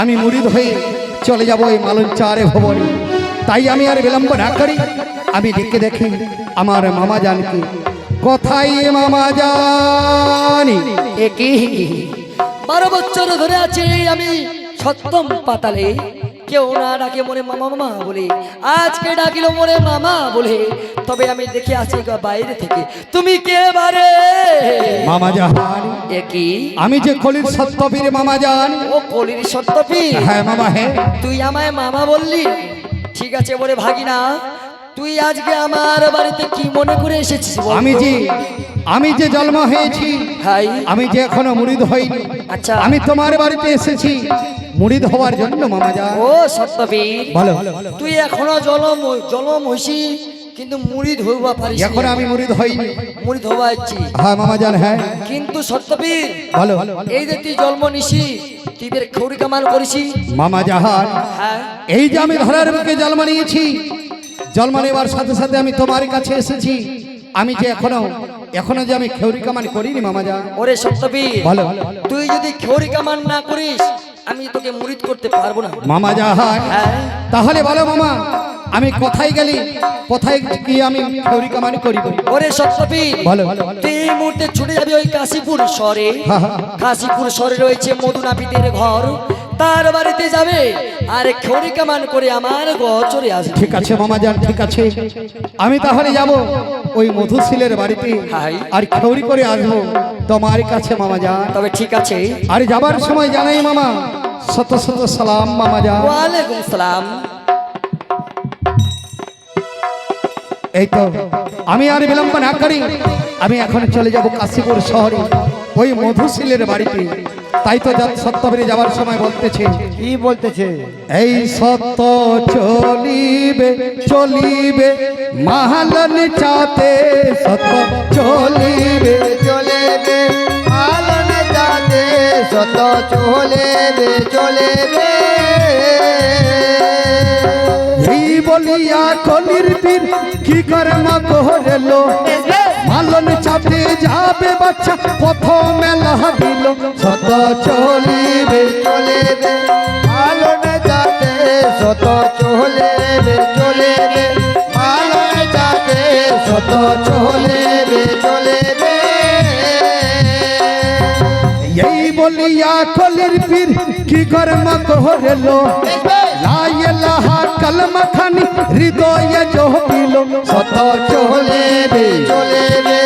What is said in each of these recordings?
আমি মুরিদ হয়ে চলে যাব এই মালঞ্চারে চারে ভবনে। তাই আমি আর বিলম্ব না করি। আমি ডেকে দেখি আমার মামা জানকে। কোথায় এ মামা জানি? একই বারো বছর ধরে আছি আমি সপ্তম পাতালে। কেউ না ডাকে মনে মামা মামা বলে। আজকে ডাকিল মনে মামা বলে। তবে আমি দেখে আসি বাইরে থেকে তুমি কে বারে? মামা জাহানি একই আমি যে কলির সত্যবীর মামা জান। ও কলির সত্যপি হ্যাঁ মামা হ্যাঁ। তুই আমায় মামা বললি? ঠিক আছে বলে ভাগিনা তুই আজকে আমার বাড়িতে কি মনে করে এসেছিস আমি যে আমি যে জন্ম হয়েছি আমি যে এখনও মুরিদ হইনি আচ্ছা। আমি তোমার বাড়িতে এসেছি মুরিদ হওয়ার জন্য মামা জান ও সত্যবীর। বলো। তুই এখনও জল জল মহিষী কিন্তু মুড়ি ধোবা পারিস এখন আমি মুরিদ হইনি। মুড়ি ধোবা ইচ্ছি। হ্যাঁ মামা জান হ্যাঁ। কিন্তু সত্যবীর বলো। এই যে তুই জন্ম নিশি তুই বের খৌরি কামাল করিসি মামা জাহান হ্যাঁ। এই যে আমি ধরার বুকে জন্ম নিয়েছি জন্ম নেওয়ার সাথে সাথে আমি তোমার কাছে এসেছি। আমি যে এখনও এখনও যে আমি খেউরি কামান করিনি মামা জান ওরে সত্যবীর বলো। তুই যদি খেউরি কামান না করিস আমি তোকে মুড়িদ করতে পারব না। মামা জাহান হ্যাঁ। তাহলে বলো মামা আমি কোথায় গেলি? কোথায় গিয়ে আমি খেউরি কামানি করিব? ওরে সত্যবীর বলো। তুই এই মুহূর্তে ছুটে যাবি ওই কাশীপুর শহরে। কাশীপুর শহরে রয়েছে মধুনাপিতের ঘর। তার বাড়িতে যাবে। আর খড়ি কামান করে আমার গচরে আসবে। ঠিক আছে মামা যান ঠিক আছে। আমি তাহলে যাব ওই মধুশীলের বাড়িতে। আর খেউরি করে আসব তোমার কাছে মামা যান। তবে ঠিক আছে। আর যাবার সময় জানাই মামা। শত শত সালাম মামা যান। ওয়ালাইকুম সালাম। এই তো আমি আর বিলম্ব না করি। আমি এখন চলে যাব কাশীপুর শহরে ওই মধুশীলের বাড়িতে। তাই তো সত্যবীরে যাবার সময় বলতেছে। কি বলতেছে? এই সত্য চলিবে চলিবে মাহালন চাতে সত্য চলিবে। চলেবে আলন যাতে শত চলেবে চলেবে। এই বলিয়া কলির বীর কি কর্ম করেলো? চাতে যাবে বাচ্চা। প্রথমে লাভিল সত্য চলিবে চলেবে। আলন যাতে শত চলেবে চলেবে। আলন যাতে শত চলেবে চলেবে। এই বলিয়া কলির পীর কি কর্ম করেলো? লাইলাহা কলম খানি হৃদয়ে জহবিল শত চলেবে চলেবে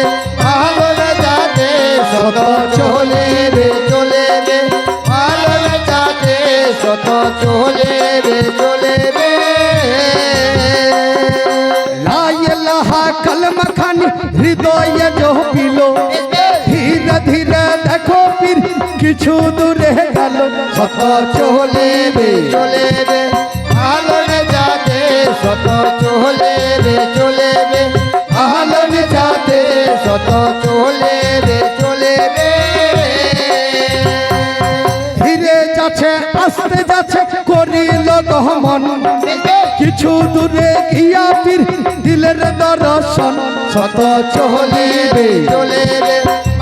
আলন যাতে শত চলেবে চলেবে আলন যাতে শত চলেবে চলেবে লাইলাহা কলম খানি হৃদয়ে জহবিল ধীরে ধীরে দেখো পীর কিছু দূরে গেল শত চলেবে চলেবে আলন যাতে শত চলেবে চলেবে আলন যাতে শত চলেবে চলেবে ধীরে যাচ্ছে, আস্তে যাচ্ছে, করিল গহমন কিছু দূরে গিয়া পীর দিলের দর্শন শত চলিবে চলেবে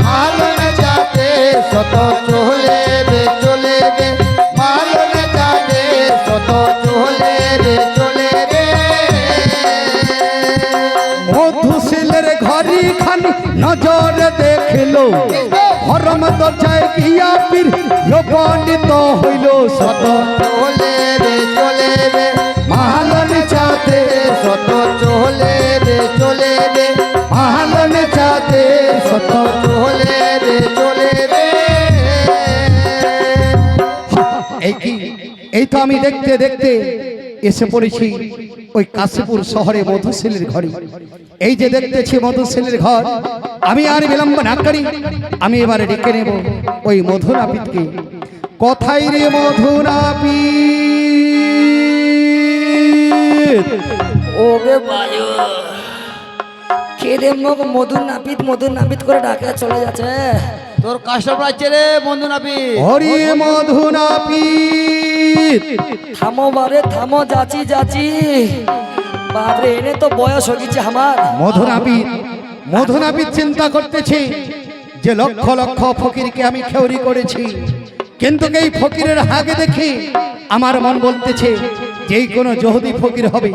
মালন যাতে শত চলেবে চলেবে মালন যাতে শত চলেবে চলেবে মধুশীলের ঘরি খানি নজর দেখিল। হরম দরজায় গিয়া পীর লোপনিত হইল। শত চলেবে চলেবে মাহালন চাতে শত চলেবে চলেবে আমি দেখতে দেখতে এসে পড়েছি ওই কাশীপুর শহরে মধুশীলের ঘরে। এই যে দেখতেছি মধুশীলের ঘর, আমি আর বিলম্ব না করি, আমি এবারে ডেকে নেব ওই মধুনাপিতকে। কথাই রে মধুনাপিত। ওগে বায়ু খেদে মধুর নাপিত মধুর নাপিত করে ডাকে, চলে যাচ্ছে। তোর কাস্টমার আছে রে বন্ধু নাবি হরি মধুনাপিত থামো বারে থামো যাচি যাচি। বাপরে এনে তো বয়স হয়ে গেছে আমার। মধুনাপিত মধুনাপিত চিন্তা করতেছি যে লক্ষ লক্ষ ফকিরকে আমি খেউরি করেছি। কিন্তু এই ফকিরের হাগে দেখে আমার মন বলতেছে যেই কোনো জহদি ফকির হবে।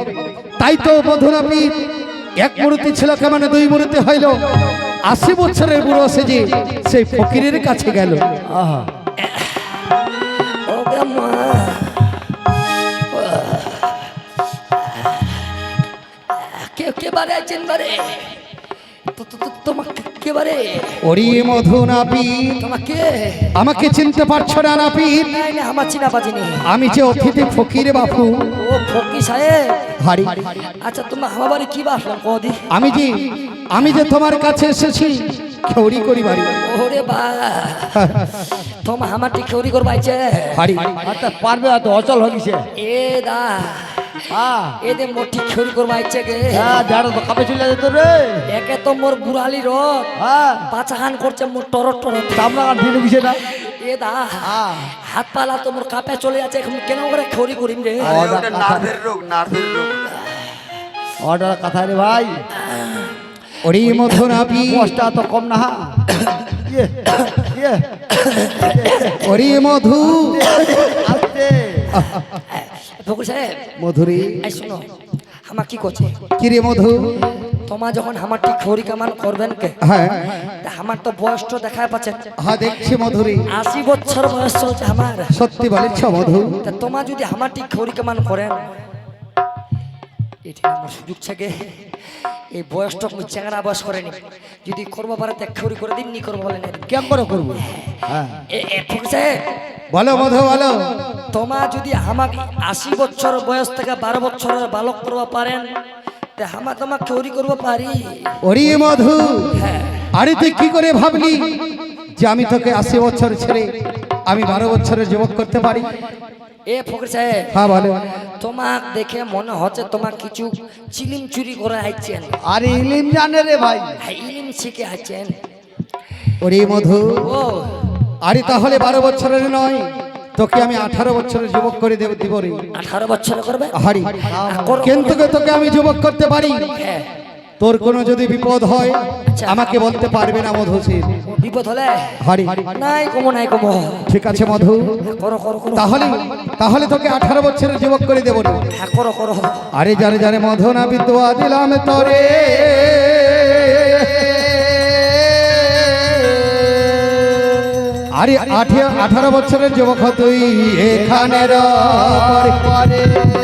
তাই তো মধুরাপি এক মুহূর্তে ছিল কেমন দুই মুহূর্তে হইল? আশি বছরের বুড়ো সেজে সেই ফকিরের কাছে গেল। আহা। ওকে মা। কে কে আছেন বারে? তো- তো- তো- তোমাকে কে বারে? ওরি মধু নাপি তোমাকে? আমাকে চিনতে পারছ না নাপিত? নাই না আমার চিনা বাজিনি। আমি যে অতিথি ফকির বাপু। ও ফকি সাহেব। হারি আচ্ছা তোমার আমার বাড়ি কি বাসলাম কদি আমি যে আমি যে তোমার কাছে এসেছি খেউরি করি বাড়ি। ওরে বা তোমার আমার ঠিক চৌরি করবাইছে হারি আচ্ছা পারবে তো অচল হয়ে গেছে। এ দা হ্যাঁ। এদের করবাইছে গে। হ্যাঁ দেড় তো কাপে চলে যেত রে। একে তো মোর বুড়ালি রথ। হ্যাঁ। পাচাহান করছে মোর টরট টরট। গেছে না। এ দা হ্যাঁ। হাত পালা তো মোর কাপে চলে যাচ্ছে এখন কেন করে খড়ি করিম রে? অর্ডার নার্ভের রোগ নার্ভের রোগ। অর্ডার কথা রে ভাই। ওরি মধু নাপি কষ্টা তো কম না হ্যাঁ ইয়ে ইয়ে। ওরি মধু আস্তে ফকুর সাহেব মধুরি। এই শুনো আমার কি করছে? কিরে মধু? তোমার যখন আমার ঠিক খড়ি কামান করবেন কে? হ্যাঁ। আমার তো বয়স তো দেখা পাচ্ছেন হ্যাঁ দেখছি মধুরি। আশি বছর বয়স চলছে আমার। সত্যি বলেছ মধু। তা তোমার যদি আমার ঠিক খড়ি কামান করেন এটা আমার সুযোগ থাকে। এই বয়সটা আমি চেঙ্গা বয়স করেনি। যদি করব পারে তো খড়ি করে দিন নি করব বলে কেমন করে করব? হ্যাঁ। বলো মধু বলো। তোমার যদি আমাকে আশি বছর বয়স থেকে বারো বছরের বালক করব পারেন তা আমা তোমার চৌরি করব পারি। ওরি মধু আরে তুই কি করে ভাবলি যে আমি তোকে আশি বছর ছেড়ে আমি বারো বছরের যুবক করতে পারি? এ ফকির সাহেব হ্যাঁ বলো তোমাক দেখে মনে হচ্ছে তোমার কিছু চিলিম চুরি করে আইছেন। আরে ইলিম জানে রে ভাই। হ্যাঁ, ইলিম শিখে আইছেন। ওরে মধু ও। আরে তাহলে বারো বছরের নয় তোকে আমি আঠারো বছরের যুবক করে দেব দিব রে। আঠারো বছর করবে? হারি কিন্তু তোকে আমি যুবক করতে পারি? হ্যাঁ, তোর কোনো যদি বিপদ হয় আমাকে বলতে পারবে না মধু সিং বিপদ হলে? হারি। নাই কমো নাই কমো। ঠিক আছে মধু। করো করো করো। তাহলে তাহলে তোকে আঠারো বছরের যুবক করে দেবো রে। হ্যাঁ করো করো। আরে যারে যারে মধু না বিদুয়া দিলাম তরে। আরে আঠে আঠারো বছরের যুবক তুই এখানে পরে।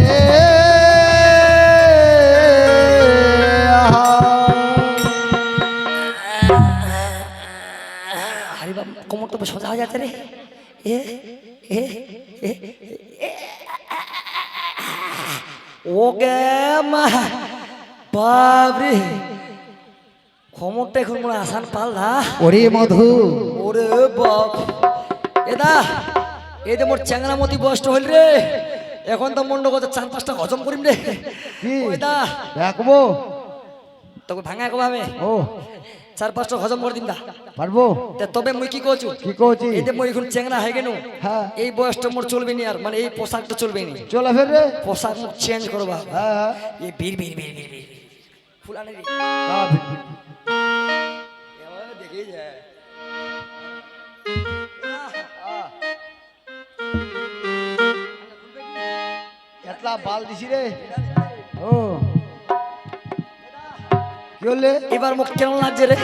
বাবা কোমর তো সোজা হয়ে যাচ্ছে রে। এ এ এ এ, ও গে মা বাবরে কোমরটা এখন মনে আসান পাল না ওরে মধু। ওরে বাপ। এদা এই যে মোর চ্যাংরা মতি বয়সটা হইল রে। এখন তো মন্ড কত চার পাঁচটা হজম করিম রে। কি? ওই দা। দেখব তোকে ভাঙা কমাবে ও। চার পাঁচটা হজম করে দিন দা পারব তবে মুই কি করছু কি কৌছি এই যে মই এখন চেংরা হয়ে গেল হ্যাঁ। এই বয়সটা মোর চলবে নি আর মানে এই পোশাকটা চলবে নি চলে ফের রে। পোশাক মুখ চেঞ্জ করবা হ্যাঁ হ্যাঁ। এই বীর বীর বীর বীর বীর ফুলানি রে। হ্যাঁ, ফির, ফির। দেখেই যায় এতলা বাল দিছি রে। ও। কি হলে এবার মুখ কেমন লাগছে রে?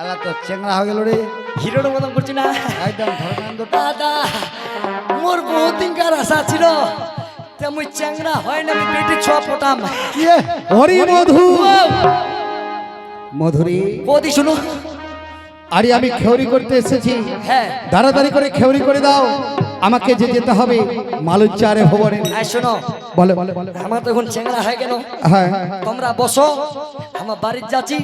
এলা তো চেংড়া হয়ে গেল রে। হিরোর মতন করছি না? একদম ধর্মেন্দ্র দাদা মোর বহুত দিনকার আশা ছিল তে মুই চ্যাংরা হয় না আমি পেটে ছোয়া ফোটাম কি রে? ওরে মধু। মধুরি। বৌদি শুনো। আরে আমি খেউরি করতে এসেছি। হ্যাঁ। তাড়াতাড়ি করে খেউরি করে দাও। আমাকে যে যেতে হবে মালুচারে ভবনে। শোনো বলো। আমার তো এখন চ্যাংরা হয়ে গেল হ্যাঁ। তোমরা বসো আমার বাড়ির যাচ্ছি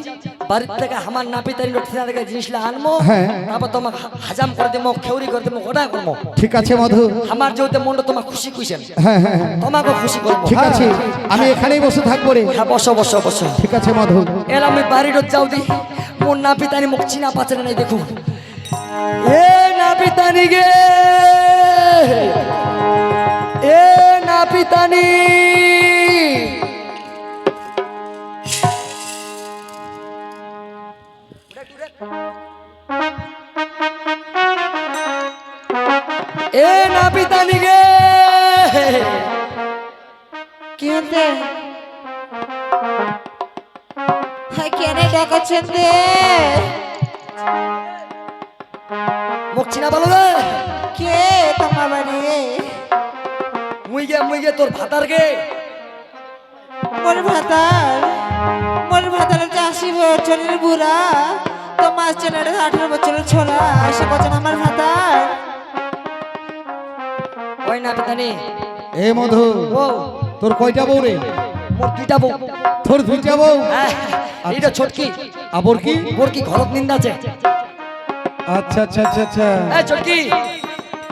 বাড়ির থেকে আমার নাপি তারি লঠিনা থেকে জিনিসটা আনব হ্যাঁ। তারপর তোমাকে হাজাম করে দেবো খেউরি করে দেবো ওটা করব। ঠিক আছে মধু। আমার যেহেতু মনটা তোমার খুশি খুশি হ্যাঁ হ্যাঁ হ্যাঁ। তোমাকে খুশি করব। ঠিক আছে আমি এখানেই বসে থাকব রে। হ্যাঁ বসো বসো বসো। ঠিক আছে মধু। এর আমি বাড়ির যাও দি মোর নাপি তানি মুখ চিনা পাচ্ছে না দেখো। এ নাপি তানি গে! মুখ চিনা বলো রে। কে তোমার বাড়ি? মুই গে মুই গে তোর ভাতার গে। মোর ভাতার মোর ভাতার হচ্ছে আশি বছরের বুড়া। তোমার ছেলের আঠারো বছরের ছোলা এসে বলছেন আমার ভাতার। ওই না পেতানি এ মধু তোর কয়টা বউ রে? মোর দুইটা বউ। তোর দুইটা বউ? হ্যাঁ, এইটা ছোটকি। আবর কি? ঘরত নিন্দা আছে? আচ্ছা আচ্ছা আচ্ছা আচ্ছা। এই ছোটকি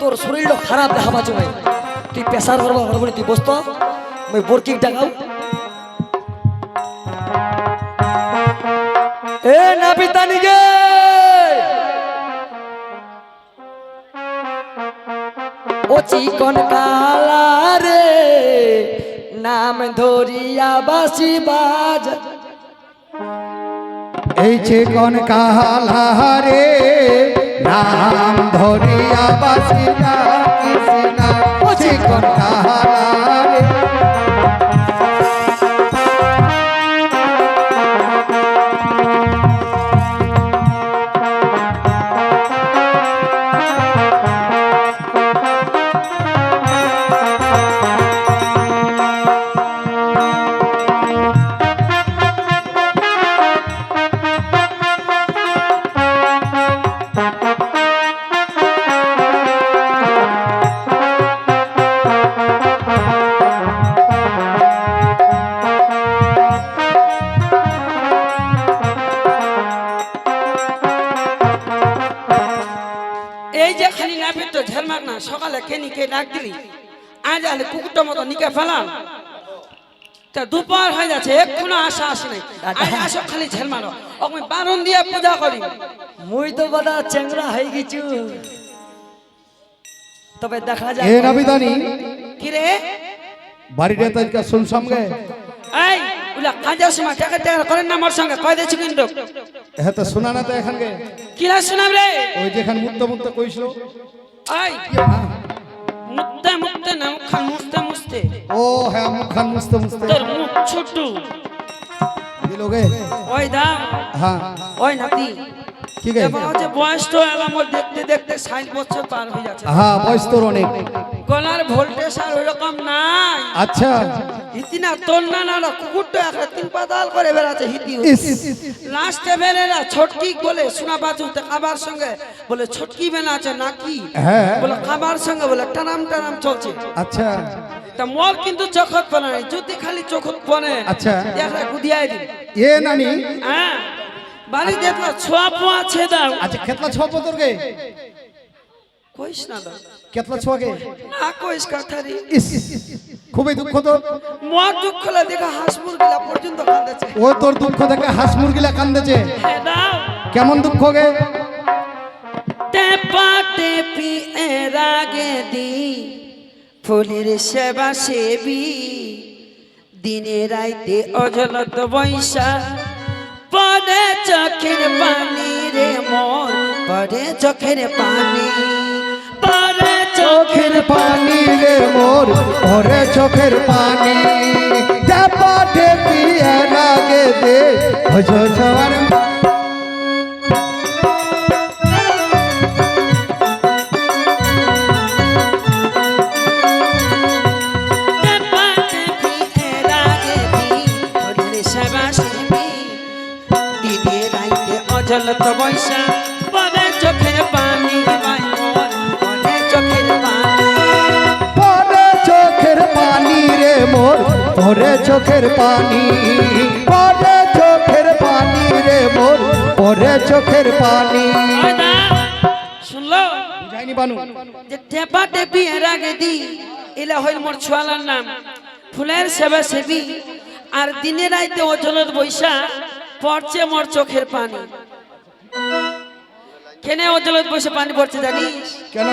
তোর শরীরটা খারাপ দেখাবা চলে তুই প্রেসার করবা ঘর তুই বসত। মই বরকি ডাকাও? এ না পিতানি গে ও চিকন কালা রে নাম ধরিয়া বাসি বাজ এই কোন কাহারে নাম ধরিয়া বাসিনা কৃষ্ণা ও চেকন কাহারে এই খালি না না সকালে কে নিকে ডাক দিলি? আজ আলে কুকুরটার মতো নিকে ফেলাম। তা দুপুর হয়ে যাচ্ছে এক্ষুনো আশা আসে নাই। আসো খালি ঝেলমারো আমি বারণ দিয়ে পূজা করি। মুই তো বাদা চেংরা হয়ে গেছু। তবে দেখা যায় এ নাবিদানি। কি রে? বাড়িটা তাইকা শুনসাম গে। এই উলা কাজের সময় টাকা টাকা করেন না আমার সঙ্গে কয় দিয়েছি কিন্তু? হ্যাঁ তো শোনা না তো এখান গে। কি লাগ শোনাব রে? ওই যেখান মুক্ত মুক্ত কইছিল। এই মুত্তে মুত্তে না মুখান মুছতে মুস্তে ও হ্যাঁ মুখখান মুছতে মুছতে তোর মুখ ছোট। দিলোগে ওই দা হ্যাঁ। ওই নাতি। কি গে এবার হচ্ছে বয়স তো এলাম দেখতে দেখতে ষাট বছর পার হয়ে যাচ্ছে। হ্যাঁ বয়স তোর অনেক। গলার ভোল্টেজ আর ওই রকম নাই। আচ্ছা। হিতিনা তোর না না না কুকুরটা একটা তিন পাতাল করে বেড়াচ্ছে হিতি। লাস্টে বেরেরা ছটকি বলে শোনা বাজু তে কাবার সঙ্গে বলে ছটকি আছে নাকি? হ্যাঁ। বলে কাবার সঙ্গে বলে টানাম টানাম চলছে। আচ্ছা। তা মোর কিন্তু চোখত পনে যদি খালি চোখত পনে আচ্ছা। দেখলে গুদিয়াই দিন এ নানি হ্যাঁ। বাড়ি দেখল ছোয়া পোয়া ছে দাও। আচ্ছা কেতলা ছোয়া তোর গে কইস না দাও কেতলা ছোয়া গে না কইস ইস খুবই দুঃখ তো। মোর দুঃখ হলে দেখা হাঁস মুরগিলা পর্যন্ত কান্দেছে ও তোর দুঃখ দেখে হাঁস মুরগিলা কান্দেছে দাও। কেমন দুঃখ গে? টেপা টেপি এর আগে দি ফুলের সেবা সেবি দিনে রাইতে অজলত বৈশা পরে চোখের পানি রে মোর পরে চোখের পানি। পরে চোখের পানি রে মোর পরে চোখের পানি। টেপি এর আগে দে চোখের পানি পরে চোখের পানি রে মোর পরে চোখের পানি। শুনলো? যাইনি বানু। যে টেপা টেপি এর আগে দি এলা হইল মোর ছোয়ালার নাম। ফুলের সেবা সেবি আর দিনে রাইতে অজলত বৈশা পড়ছে মোর চোখের পানি। কেনে অজলত বসে পানি পড়ছে জানিস? কেন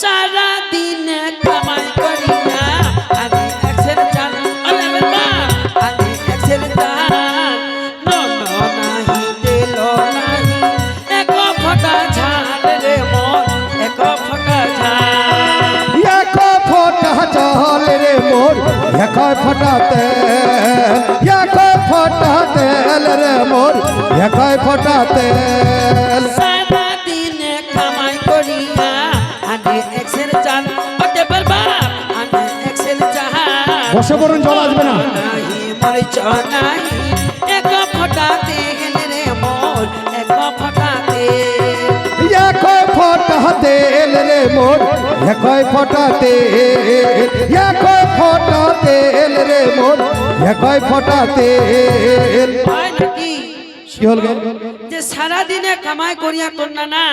সারা দিন কামাই করিয়া একই ফোটা তেল একই ফোটা তেল রে মোর একই ফোটা তেল সারা দিনে কামাই করিয়া আনে এক্সেল চাল ওতে বারবার আনে এক্সেল চাল বসে পড়ুন, জল আসবে না। মরিচ নাহি এক ফটা তেল রে মোর এক ফটা তেল একই ফোটা তেল রে মোর একই ফটাতে তেল একই ফোটা তেল রে মোর একই ফটাতে হয় নাকি? কি হল যে সারা দিনে কামাই করিয়া তোর না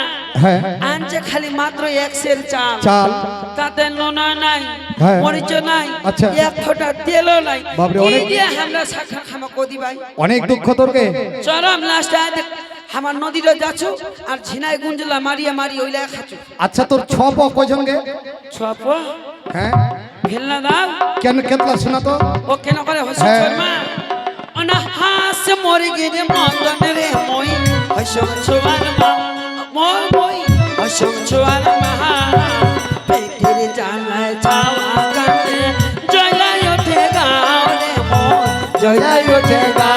হ্যাঁ। আনছে খালি মাত্র এক সের চাল। চাল। তাতে নোনা নাই হ্যাঁ। মরিচ নাই আচ্ছা। এক ফোঁটা তেলও নাই। বাপরে, অনেক- দিয়ে আমরা শাখা খামা কদি ভাই অনেক দুঃখ তোরকে। চরম লাস্টে আমার নদীটা যাচ্ছ আর ঝিনাই গুঞ্জলা মারিয়া মারি ওইলা খাচ্ছ। আচ্ছা তোর ছ প কজন গে? ছপ হ্যাঁ। ভেলনা দাও। কেন কেতলা শোনা তো? ও কেন করে হস হ্যাঁ। শর্মা? অনা হাস মরে গেলে মদন রে মই। হসম ছোয়ার মা, মই হসম ছোয়ার মা, পেটের জানায় ছাওয়া কাটে জয়লাই ওঠে গাও রে মই, জয়লাই ওঠে গাও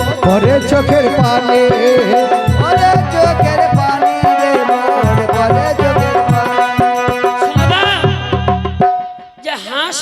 পরে চোখের পানি পরে চোখের পানি রে মন পরে